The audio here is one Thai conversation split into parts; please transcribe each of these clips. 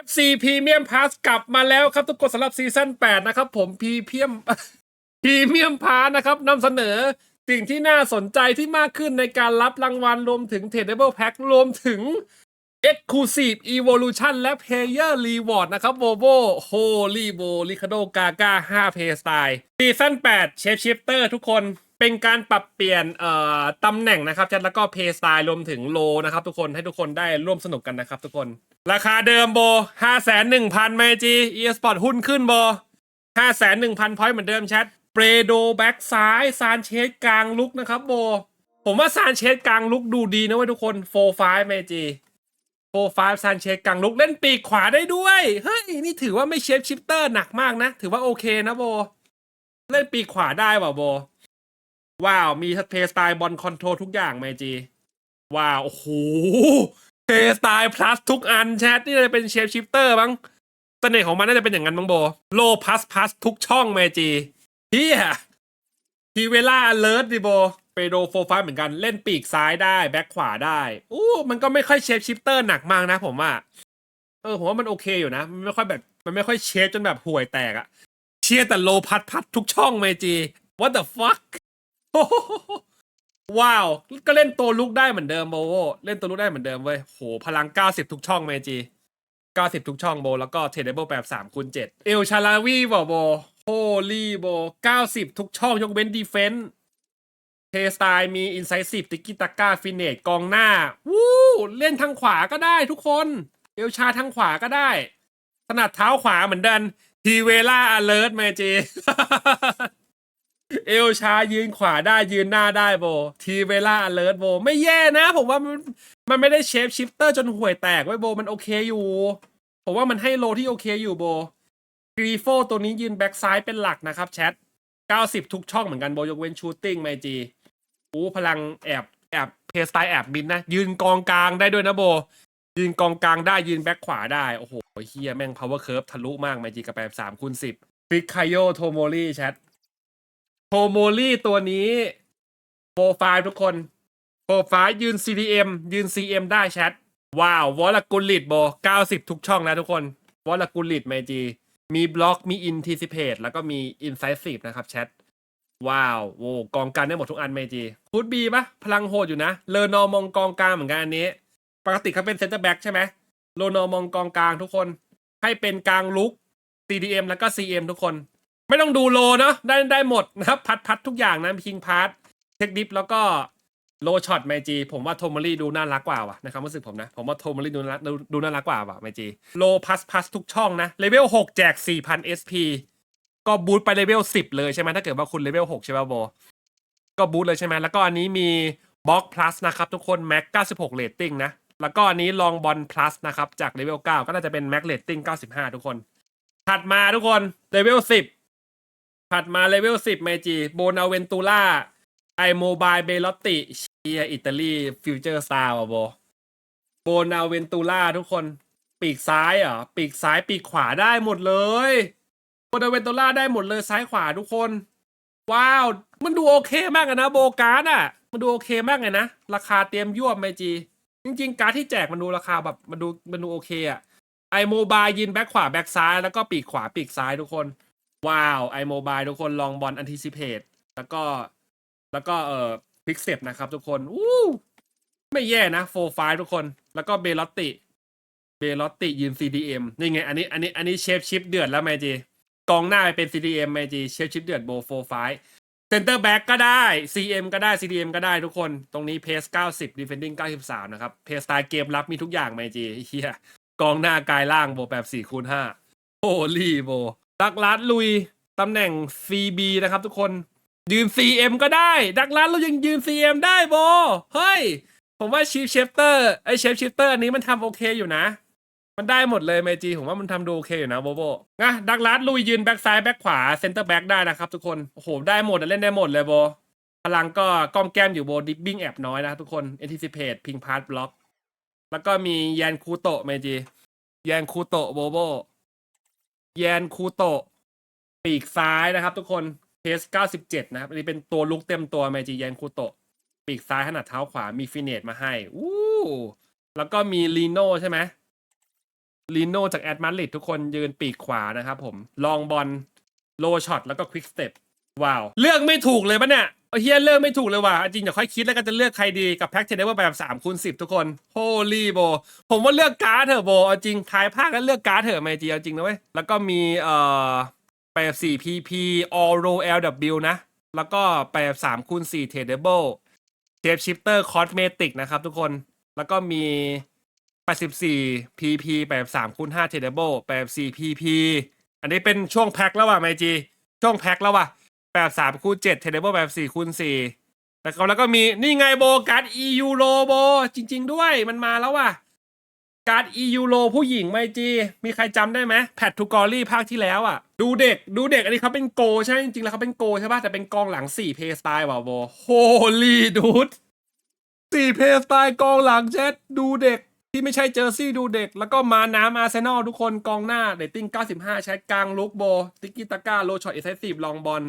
FC Premium Pass กลับมาแล้วครับทุกคนสำหรับซีซั่น8นะครับผมพีเพียมพีเมียมพาสนะครับนำเสนอสิ่งที่น่าสนใจที่มากขึ้นในการรับรางวัลรวมถึง t r a d a b l ลแพ็ครวมถึง Exclusive Evolution และ Player Reward นะครับโบโบโฮลีโบลิคาโดกากา5 Play Style ซีซั่น8เชฟชิปเตอร์ทุกคน เป็นการปรับเปลี่ยนเอ่อตำแหน่งนะครับจัดแล้วก็ Play Style รวมถึงโลนะครับทุกคนให้ทุกคนได้ร่วมสนุกกันนะครับทุกคน ราคาเดิมโบ5 1 0 0 0ไมจี eSport หุ้นขึ้นโบ5 1 0 0 0พอยต์เหมือนเดิมแชทเปรโดแบ็กซ้ายซานเชสกลางลุกนะครับโบ ผมว่าซานเชสกลางลุกดูดีนะเว้ยทุกคนโฟร์ไฟไมจีโฟร์ไฟซานเชสกลางลุกเล่นปีกขวาได้ด้วยเฮ้ยนี่ถือว่าไม่เชฟชิปเตอร์หนักมากนะ ถือว่าโอเคนะโบ เล่นปีกขวาได้ว่ะโบ ว้าว มีเพย์สไตล์บอลคอนโทรลทุกอย่างไหมจี ว้าว โอ้โหเพย์สไตล์พลัสทุกอันแชทนี่เลยเป็นเชฟชิปเตอร์บ้างเสน่ห์ของมันน่าจะเป็นอย่างนั้นบ้างโบ โลพัสพัสทุกช่องไมจีเฮียทีเวล่าเลิร์ดดิโบเปโดโฟร์ไฟเหมือนกันเล่นปีกซ้ายได้ แบ็คขวาได้อู้มันก็ไม่ค่อยเชฟชิปเตอร์หนักมากนะผมว่า เออผมว่ามันโอเคอยู่นะ มันไม่ค่อยแบบ มันไม่ค่อยเชฟจนแบบห่วยแตกอะเชียร์แต่โลพัดพัดทุกช่องไมจี what the fuck ว้าว ก็เล่นตัวลุกได้เหมือนเดิมโบโวเล่นตัวลุกได้เหมือนเดิมเว้ยโหพลัง 90 ทุกช่องเมจี 90 ทุกช่องโบ แล้วก็เทเดเบิลแบบ3คูณ7เอลชาลาวีบอโบโฮลี่โบ 90 ทุกช่องยกเว้นดีเฟนต์เทสไตล์มีอินไซซิฟติกิตาก้าฟินเนตกองหน้า วู้ เล่นทางขวาก็ได้ทุกคน เอลชาทางขวาก็ได้ถนัดเท้าขวาเหมือนเดินทีเวล่าอเลิร์ตเมจี เอลชายืนขวาได้ยืนหน้าได้โบ ทีเวล่าอเลิร์ตโบ ไม่แย่นะ ผมว่ามันมันไม่ได้เชฟชิปเตอร์จนห่วยแตกไว้โบมันโอเคอยู่ ผมว่ามันให้โลที่โอเคอยู่โบกรีโฟตัวนี้ยืนแบ็กซ้ายเป็นหลักนะครับแชท90ทุกช่องเหมือนกันโบยกเว้นชูตติ้งไมจีอู้พลังแอบแอบเพสไตล์แอบบินนะ ยืนกองกลางได้ด้วยนะโบ ยืนกองกลางได้ยืนแบ็คขวาได้ โอ้โหเฮียแม่ง power curve ทะลุมากไมจีกับแบบสามคูณสิบฟิกไคโยโทโมรี่แชท โทโมลี่ตัวนี้โปรไฟล์ทุกคนโปรไฟล์ยืน CDM ยืน CM ได้แชท ว้าว วอลกุลิตโบ90 ทุกช่องนะทุกคน วอลกุลิตไมจี มีบล็อกมี Anticipate แล้วก็มี Incisive นะครับแชท ว้าวโว้กองกลางได้หมดทุกอันไมจีคูดบีปะพลังโหดอยู่นะ เลอนอมองกองกลางเหมือนกันอันนี้ ปกติเขาเป็นเซนเตอร์แบ็กใช่ไหมโลนอมองกองกลางทุกคน ให้เป็นกลางลุก CDM แล้วก็ CM ทุกคน ไม่ต้องดูโลเนาะได้ได้หมดนะครับ พัดพัดทุกอย่างนะพิงพาร์ทเทคดิฟแล้วก็โลช็อตไมจีผมว่าโทมอรี่ดูน่ารักกว่าว่ะนะครับรู้สึกผมนะ ผมว่าโทมอรี่ดูน่าดูดูน่ารักกว่าว่ะไมจีโลพัสพัสทุกช่องนะเลเวล6แจก 4,000 SP ก็บูตไปเลเวล10 เลยใช่ไหมถ้าเกิดว่าคุณเลเวล6ใช่ป่ะโบก็บูตเลยใช่ไหมแล้วก็อันนี้มีบล็อก plus นะครับทุกคนแม็ก96เรตติ้งนะแล้วก็อันนี้ลองบอล plus นะครับจากเลเวล9ก็น่าจะเป็นแม็กเรตติ้ง95 ทุกคน ถัดมาทุกคนเลเวล10 ถัดมาเลเวล10เมจิโบนาเวนตูล่าไอโมบายเบลอตติเชียอิตาลีฟิวเจอร์สตาร์อะโบโบนาเวนตูล่าทุกคน ปีกซ้ายเหรอปีกซ้ายปีกขวาได้หมดเลยโบนาเวนตูล่าได้หมดเลยซ้ายขวาทุกคน ว้าว มันดูโอเคมากนะโบการ์ดอะ มันดูโอเคมากเลยนะ ราคาเตรียมยั่วบไมจีจริงๆ การ์ดที่แจกมันดูราคาแบบมันดูมันดูโอเคอะไอโมบายยินแบ็คขวาแบ็คซ้ายแล้วก็ปีกขวาปีกซ้ายทุกคน ว้าวไอโมบายทุกคนลองบอลอันทิซิเพตแล้วก็ แล้วก็เอ่อพิกเซปนะครับทุกคนอู้ไม่แย่นะโฟร์ไฟทุกคน แล้วก็เบลอตติเบลอตติยืน CDM นี่ไง อันนี้อันนี้อันนี้เชฟชิปเดือดแล้วไมจีกองหน้าไปเป็น CDM ไมจีเชฟชิปเดือดโบโฟร์ไฟเซนเตอร์แบ็กก็ได้ CM ก็ได้ CDM ก็ได้ทุกคน ตรงนี้เพส90 defending 93 นะครับ เพสสไตล์เกมรับมีทุกอย่างไมจีเฮียกองหน้า กายล่างโบแบบ4คูณ5โอลี่โบ ดักลัดลุยตำแหน่ง CB นะครับทุกคนยืน CM ก็ได้ ดักลัดเรายังยืน CM ได้โบเฮ้ย ผมว่าชีฟเชฟเตอร์ไอเชฟชิฟเตอร์อันนี้มันทำโอเคอยู่นะ มันได้หมดเลยเมจีผมว่ามันทำดูโอเคอยู่นะโบโบนะดักลัดลุยยืนแบ็กซ้ายแบ็กขวาเซนเตอร์แบ็กได้นะครับทุกคนโอ้โหได้หมดเล่นได้หมดเลยโบพลังก็ก้อมแก้มอยู่โบดิบบิ้งแอบน้อยนะทุกคน anticipate พิงพาร์ตบล็อกแล้วก็มีแยนคูโตะเมจีแยนคูโตะโบโบ แยนคูโตะปีกซ้ายนะครับ ทุกคนเพสเก้าสิบเจ็ดนะครับ อันนี้เป็นตัวลุกเต็มตัวเมจิแยนคูโตะปีกซ้ายขนาดเท้าขวามีฟินเนตมาให้อู้แล้วก็มีลีโน่ใช่ไหมลีโนจากแอดมาริดทุกคนยืนปีกขวานะครับผมลองบอลโลช็อตแล้วก็ควิกสเต็ป ว้าว เลือกไม่ถูกเลยปะเนี่ยเฮียเลือกไม่ถูกเลยว่ะจริงเดี๋ยวค่อยคิดแล้วก็จะเลือกใครดีกับแพ็กเทเดเวอร์แบบสามคูณสิบทุกคนโฮลี่โบ ผมว่าเลือกการ์ดเถอะโบเอาจริงทายภาคแล้วเลือกการ์ดเถอะไมจีเอาจริงนะเว้ย แล้วก็มีเอ่อแปดสี่ PP All Row LW นะ แล้วก็แปดสามคูณสี่ Tradable Shape Shifter Cosmetic นะครับทุกคนแล้วก็มี84 PP 83คูณ5 Tradable 84 PP อันนี้เป็นช่วงแพ็คแล้วว่ะไมจีช่วงแพ็คแล้วว่ะ 83คูณ7 Tradable 84คูณ4แล้วก็แล้วก็มีนี่ไงโบการ์ด EU โลโบ จริง ๆ ด้วยมันมาแล้วว่ะ การ์ด EU โลผู้หญิงไมจี มีใครจำได้ไหมแพททูกอรี่ภาคที่แล้วอะ ดูเด็กดูเด็กอันนี้เขาเป็นโกใช่จริงๆ แล้วเขาเป็นโกใช่ป่ะแต่เป็นกองหลัง4เพย์สไตล์ว่ะโบโฮลีดูดสี่เพย์สไตล์กองหลังเจ็ดดูเด็กที่ไม่ใช่เจอร์ซี่ดูเด็ก แล้วก็มาน้ำอาร์เซนอลทุกคนกองหน้าเดตติ้ง 95 ใช้กลางลุกโบ ติกิตาก้าโลช็อตเอเซซีฟลองบอล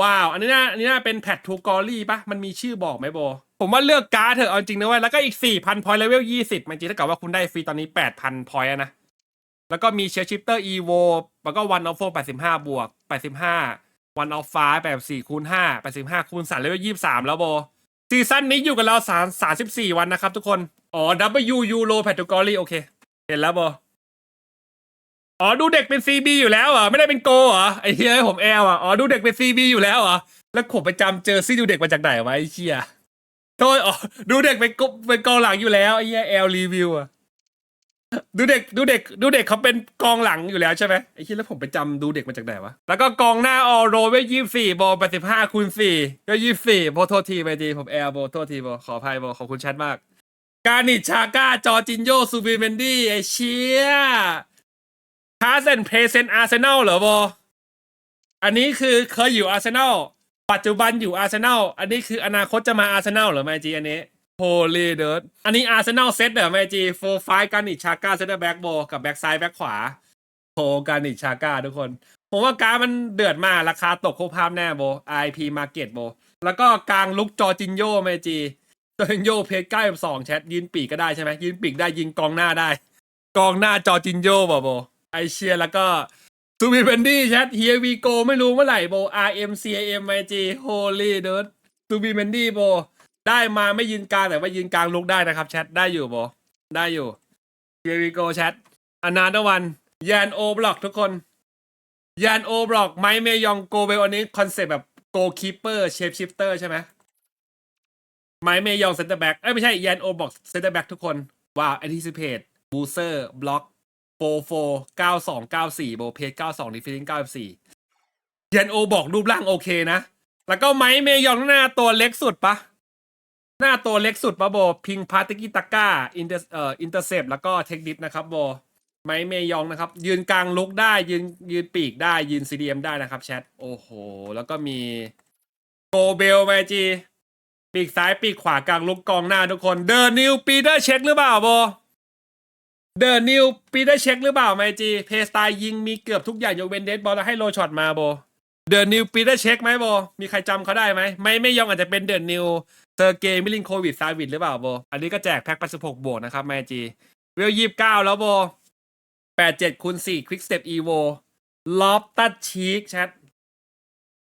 ว้าว อันนี้น่าอันนี้น่าเป็นแพททูกอรี่ปะมันมีชื่อบอกไหมโบ ผมว่าเลือกการ์ดเถอะเอาจริงนะเว้ยแล้วก็อีก 4,000 พอยต์เลเวล 20 มันจริงถ้าเกิดว่าคุณได้ฟรีตอนนี้ 8,000 พอยต์อะนะ แล้วก็มีเชียร์ชิปเตอร์อีโวแล้วก็วันออฟโฟ85 บวก 85 วันออฟฟ้า84คูณ5 85คูณ3เลเวล 23 แล้วโบซีซั่นนี้อยู่กับเรา3 34 วันนะครับทุกคน อ๋อ W Euro p a t e g o r y โอเค เห็นแล้วโบ อ๋อดูเด็กเป็น CB อยู่แล้วเหรอไม่ได้เป็นโกเหรอไอ้เฮียผมแอลอะอ๋อดูเด็กเป็น CB อยู่แล้วเหรอแล้วผมไปจำเจอซี่ดูเด็กมาจากไหนวะไอ้เชี่ยโทษอ๋อดูเด็กเป็นกเป็นกองหลังอยู่แล้วไอ้เฮียแอลรีวิวอะดูเด็กดูเด็กดูเด็กเขาเป็นกองหลังอยู่แล้วใช่ไหมไอ้ที่แล้วผมไปจำดูเด็กมาจากไหนวะแล้วก็กองหน้าออโรไว้ยี่สี่บอลแปดสิบห้าคูณสี่ก็ยี่สี่โบโทษทีไปดีผมแอลโบโทษทีโบขออภัยโบขอบคุณแชทมาก การิชชาก้าจอจินโยซูบิเมนดี้ไอเชีย พาเซนเพเซนอาร์เซนอลเหรอบออันนี้คือเคยอยู่อาร์เซนอลปัจจุบันอยู่อาร์เซนอลอันนี้คืออนาคตจะมาอาร์เซนอลเหรอไมจีอันนี้โฮลีเดิร์ดอันนี้อาร์เซนอลเซตเหรอแมจีโฟร์ไฟการนิชาก้าเซตแบ็กโบกับแบ็กซ้ายแบ็กขวาโฮการนิชาก้าทุกคน ผมว่าการมันเดือดมากราคาตกโคภาพแน่โบ IP Market โบ แล้วก็กลางลุกจอจินโยแมจีจอจินโยเพจใกล้กับสองแชทยืนปีกก็ได้ใช่ไหมยืนปีกได้ยิงกองหน้าได้ กองหน้าจอจินโยบ่โบไอ เชียแล้วก็ซูบิเบนดี้แชทเฮียวีโกไม่รู้เมื่อไหร่โบ RM CAM IG Holy เดิร์ดซูบิเบนดี้โบ ได้มาไม่ยืนกลางแต่ว่ายืนกลางลุกได้นะครับแชทได้อยู่โบ ได้อยู่ Here we go แชทอนาตวันยานโอบล็อกทุกคนยานโอบล็อกไมเมยองโกเบลอันนี้คอนเซปต์แบบโกคีเปอร์เชฟชิฟเตอร์ใช่ไหมไมเมยองเซนเตอร์แบ็กเอ้ยไม่ใช่ยานโอบล็อกเซนเตอร์แบ็กทุกคนว้าว anticipate booster block โฟโฟเก้าสองเก้าสี่โบเพจเก้าสองดีฟิลิงเก้าสี่ยันโอบอกรูปร่างโอเคนะ แล้วก็ไมเมยองหน้าตัวเล็กสุดปะหน้าตัวเล็กสุดปะโบ พิงพาติกิตาก้าอินเตอร์เอ่ออินเตอร์เซปแล้วก็เทคดิสนะครับโบไมเมยองนะครับ ยืนกลางลุกได้ ยืนยืนปีกได้ ยืน CDM ได้นะครับแชทโอ้โห แล้วก็มีโกเบลไมจีปีกซ้ายปีกขวากลางลุกกองหน้าทุกคน เดอร์นิวปีเตอร์เช็คหรือเปล่าโบ เดอร์นิวปีเตอร์เช็คหรือเปล่าไมจีเพสไตล์ยิงมีเกือบทุกอย่างยกเว้นเดดบอลแล้วให้โลช็อตมาโบเดอร์นิวปีเตอร์เช็คไหมโบ มีใครจำเขาได้ไหม ไม่ไม่ยองอาจจะเป็นเดอร์นิวเซอร์เกย์มิลินโควิดซาวิดหรือเปล่าโบ อันนี้ก็แจกแพ็ค86บวกนะครับไมจีเวลยี่สิบเก้าแล้วโบแปดเจ็ดคูณสี่ควิกสเต็ปอีโวลอบตัดชีกแชท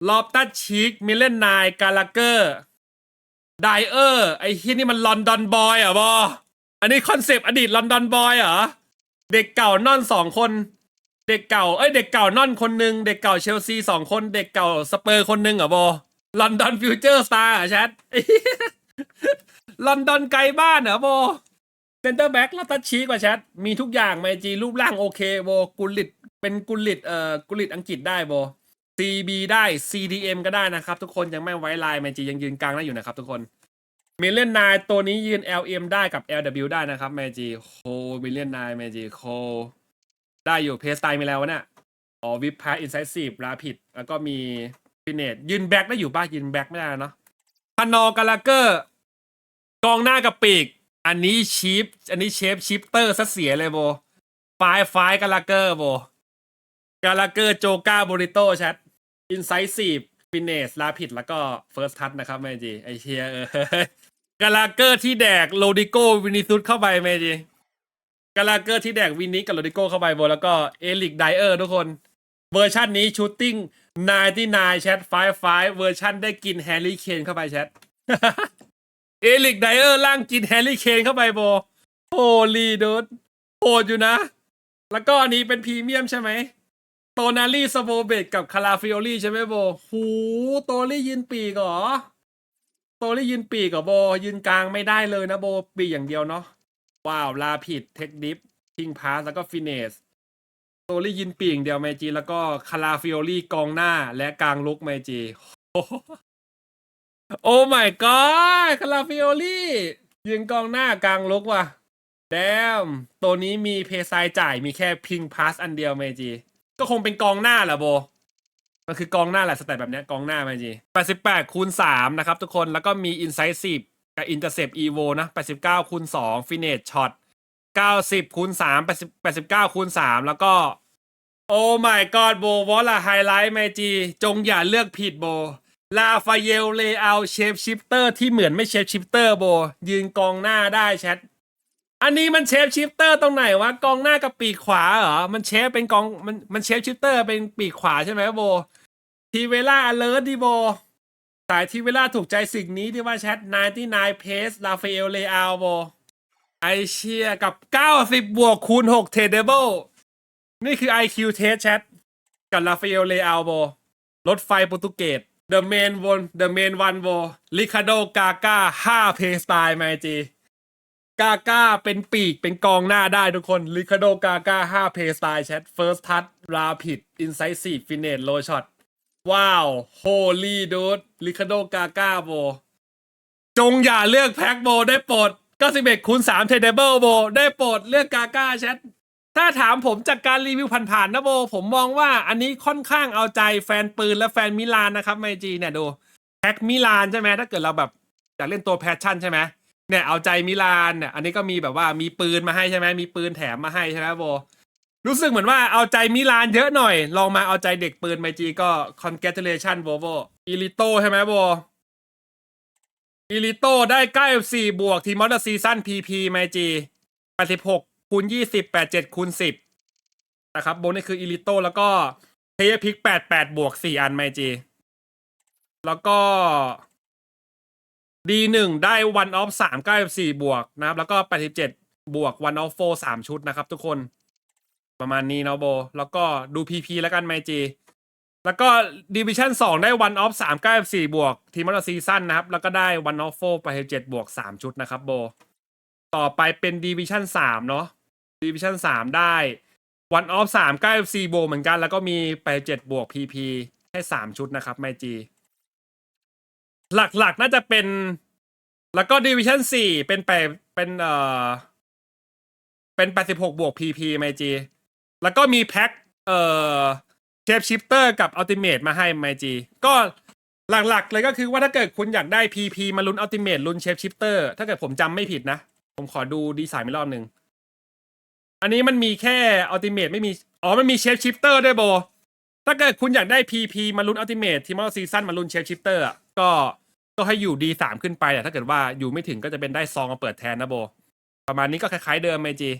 ลอบตัดชีกมิเลนนายกาลาเกอร์ไดเออร์ไอ้ที่นี่มันลอนดอนบอยเหรอบอ อันนี้คอนเซปต์อดีตลอนดอนบอยเหรอ เด็กเก่านอนสองคน เด็กเก่า เอ้ย เด็กเก่านอนคนหนึ่งเด็กเก่าเชลซีสองคน เด็กเก่าสเปอร์คนหนึ่งเหรอบอลอนดอนฟิวเจอร์สตาร์แชทลอนดอนไกลบ้านเหรอโบเซนเตอร์แบ็กล้วตัดชี้กว่าแชท มีทุกอย่างไมจีรูปร่างโอเคโบกุลิตเป็นกุลิตเอ่อกุลิตอังกฤษได้โบ CB ได้ CDM ก็ได้นะครับ ทุกคนยังไม่ไว้ลายไมจียังยืนกลางได้อยู่นะครับทุกคน มิเลนนายตัวนี้ยืน LM ได้กับ LW ได้นะครับแมจีโคมิเลนนายแมจีโคได้อยู่เพสไตล์มีแล้ววะเนี่ยอ๋อวิปพาอินไซซีฟราผิดแล้วก็มีฟินเนตยืนแบ็กได้อยู่ป่ะยืนแบ็กไม่ได้เนาะพานอกาลาเกอร์ กองหน้ากับปีก อันนี้ชีฟอันนี้เชฟชิปเตอร์ซะเสียเลยโบไฟไฟกาลาเกอร์โบกาลาเกอร์โจกาโบริโตแชทอินไซซีฟฟินเนสลาผิดแล้วก็เฟิร์สทัชนะครับแมจีไอเชียเออ กาลาเกอร์ที่แดกโลดิโกวินิซุสเข้าไปแมจีกาลาเกอร์ที่แดกวินนี้กับโรดิโก้เข้าไปโบแล้วก็เอลิกไดเออร์ทุกคน เวอร์ชันนี้ชูตติ้ง99แชท55เวอร์ชันได้กินแฮร์รี่เคนเข้าไปแชทเอลิกไดเออร์ล่างกินแฮร์รี่เคนเข้าไปโบโอลีดูดโหดอยู่นะ แล้วก็อันนี้เป็นพรีเมียมใช่ไหมโตนาลี่สโบเบตกับคาราฟิโอลี่ใช่ไหมโบหูโตลี่ยืนปีกเหรอ โตลี่ยืนปีกเหรอโบยืนกลางไม่ได้เลยนะโบปีกอย่างเดียวเนาะว้าวลาผิดเทคดิฟทิงพาสแล้วก็ฟินเนสโตลี่ยืนปีกอย่างเดียวไมจีแล้วก็คาราฟิโอลี่กองหน้าและกลางลุกไมจีโอ้โหโอ้ my god คาราฟิโอลี่ยืนกองหน้ากลางลุกว่ะแดมตัวนี้มีเพย์ไซด์จ่ายมีแค่พิงพาสอันเดียวไมจี ก็คงเป็นกองหน้าแหละโบ มันคือกองหน้าแหละสแตทแบบเนี้ยกองหน้าไมจี88คูณ3นะครับทุกคนแล้วก็มี Incisive กับ Intercept Evo นะ89คูณ2 Finish Shot 90คูณ3 80 89คูณ3แล้วก็ โอ้ my god โบวอลละไฮไลท์ไมจีจงอย่าเลือกผิดโบลาฟาเยลเลอาเชฟชิปเตอร์ที่เหมือนไม่เชฟชิปเตอร์โบ ยืนกองหน้าได้แชท อันนี้มันเชฟชิปเตอร์ตรงไหนวะกองหน้ากับปีกขวาเหรอ มันเชฟเป็นกองมันมันเชฟชิปเตอร์เป็นปีกขวาใช่ไหมโบ ทีเวล่าอเลิร์ดดิโบสายทีเวล่าถูกใจสิ่งนี้ที่ว่าแชท99 pace ลาฟเอลเลอาโบ ไอเชียกับ90บวกคูณ6 t a d a b l e นี่คือ IQ test แชทกับลาฟเอลเลอาโบ รถไฟโปรตุเกส The Main One The Main One โบลิคาโดกาก้า5 Play Style ไมจี กาก้าเป็นปีกเป็นกองหน้าได้ทุกคนลิคาโดกาก้า5 Play Style แชท First Touch Rapid Incisive Finish Low Shot ว้าว Holy Dude ลิคาโดกาก้าโบ จงอย่าเลือกแพ็กโบได้โปรด91คูณ3 Table โบ ได้โปรดเลือกกาก้าแชทถ้าถามผมจากการรีวิวผ่านๆนะโบ ผมมองว่าอันนี้ค่อนข้างเอาใจแฟนปืนและแฟนมิลานนะครับไมจีเนี่ยดูแพ็กมิลานใช่ไหมถ้าเกิดเราแบบอยากเล่นตัวแพชชั่นใช่ไหม เนี่ยเอาใจมิลานเนี่ยอันนี้ก็มีแบบว่ามีปืนมาให้ใช่ไหมมีปืนแถมมาให้ใช่ไหมโบรู้สึกเหมือนว่าเอาใจมิลานเยอะหน่อย ลองมาเอาใจเด็กปืนไมจีก็ congratulation โบโบอีลิโตใช่ไหมโบอีลิโตได้94บวกทีมอเตอร์ซีซั่น PP ไมจี86คูณ20 87คูณ10นะครับโบนี่คืออีลิโตแล้วก็เทยพิก88บวก4อันไมจีแล้วก็ D1 ได้วันออฟ3 94บวกนะครับ แล้วก็87บเจ็ดบวกวันออฟ4 3ชุดนะครับ ทุกคนประมาณนี้เนาะโบ แล้วก็ดู PP แล้วกันไมจีแล้วก็ดิวิชั่น2ได้วันออฟ3 94บวกทีมออซีซั่นนะครับ แล้วก็ได้วันออฟ4ไป7บวก3ชุดนะครับโบ ต่อไปเป็นดิวิชั่น3เนาะดิวิชั่น3ได้วันออฟ3 94บวกเหมือนกัน แล้วก็มีไป7บวก PP ให้3ชุดนะครับไมจี หลักๆน่าจะเป็น แล้วก็ดิวิชั่น4เป็นไปเป็นเอ่อเป็น86บหกบวก PP ไมจีแล้วก็มีแพ็คเอ่อเชฟชิปเตอร์กับอัลติเม e มาให้ไมจีก็หลักๆ เลยก็คือว่าถ้าเกิดคุณอยากได้ PP มาลุ้นอัลติเม e ลุ้นเชฟชิปเตอร์ถ้าเกิดผมจำไม่ผิดนะ ผมขอดูดีไซน์อีกรอบหนึ่ง อันนี้มันมีแค่อัลติเม e ไม่มี อ๋อ มันมีเชฟชิปเตอร์ด้วยโบ ถ้าเกิดคุณอยากได้ PP มาลุ้นอัลติเม e ทีมอลซีซั่นมาลุ้นเชฟชิปเตอร์ก็ ก็ให้อยู่ดีสามขึ้นไปแต่ถ้าเกิดว่าอยู่ไม่ถึงก็จะเป็นได้ซองมาเปิดแทนนะโบ ประมาณนี้ก็คล้ายๆเดิมไมจี